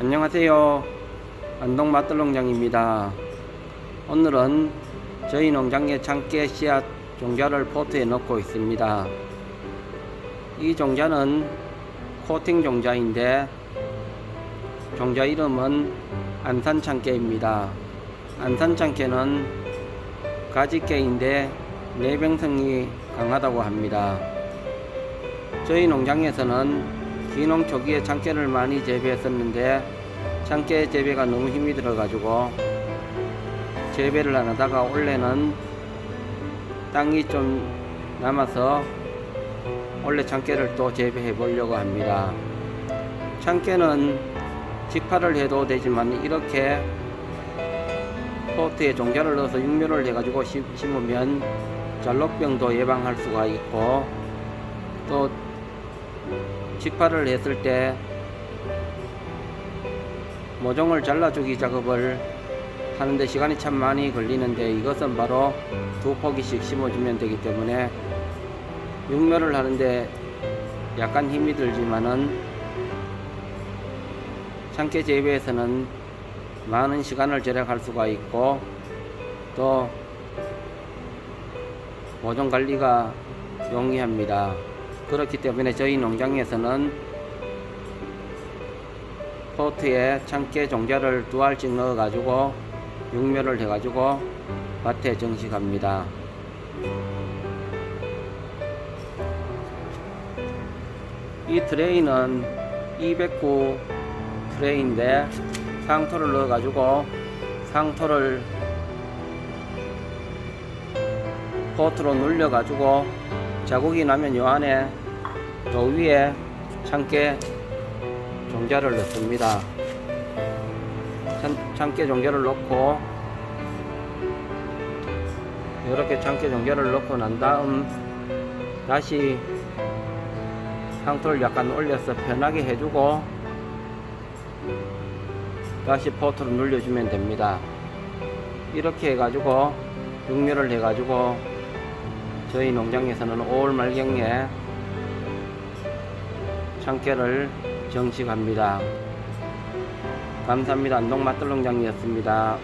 안녕하세요. 안동 맛들농장입니다. 오늘은 저희 농장의 참깨 씨앗 종자를 포트에 넣고 있습니다. 이 종자는 코팅 종자인데 종자 이름은 안산 참깨입니다. 안산 참깨는 가지깨인데 내병성이 강하다고 합니다. 저희 농장에서는 귀농 초기에 참깨를 많이 재배했었는데 참깨 재배가 너무 힘이 들어가지고 재배를 안 하다가 올해는 땅이 좀 남아서 원래 참깨를 또 재배해 보려고 합니다. 참깨는 직파를 해도 되지만 이렇게 포트에 종자를 넣어서 육묘를 해가지고 심- 심으면 잘록병도 예방할 수가 있고 또 직파를 했을 때 모종을 잘라주기 작업을 하는데 시간이 참 많이 걸리는데 이것은 바로 두 포기씩 심어주면 되기 때문에 육묘를 하는데 약간 힘이 들지만은 참깨 재배에서는 많은 시간을 절약할 수가 있고 또 모종 관리가 용이합니다. 그렇기 때문에 저희 농장에서는 포트에 참깨 종자를 두 알씩 넣어 가지고 육묘를 해 가지고 밭에 정식합니다. 이 트레이는 209 트레이인데 상토를 넣어 가지고 상토를 포트로 눌려 가지고 자국이 나면 요 안에 요 위에 참깨 종자를 넣습니다. 참, 참깨 종자를 넣고 이렇게 참깨 종자를 넣고 난 다음 다시 상토를 약간 올려서 편하게 해주고 다시 포트로 눌려주면 됩니다. 이렇게 해가지고 육묘를 해가지고 저희 농장에서는 5월 말경에 참깨를 정식합니다. 감사합니다. 안동 맛돌농장이었습니다.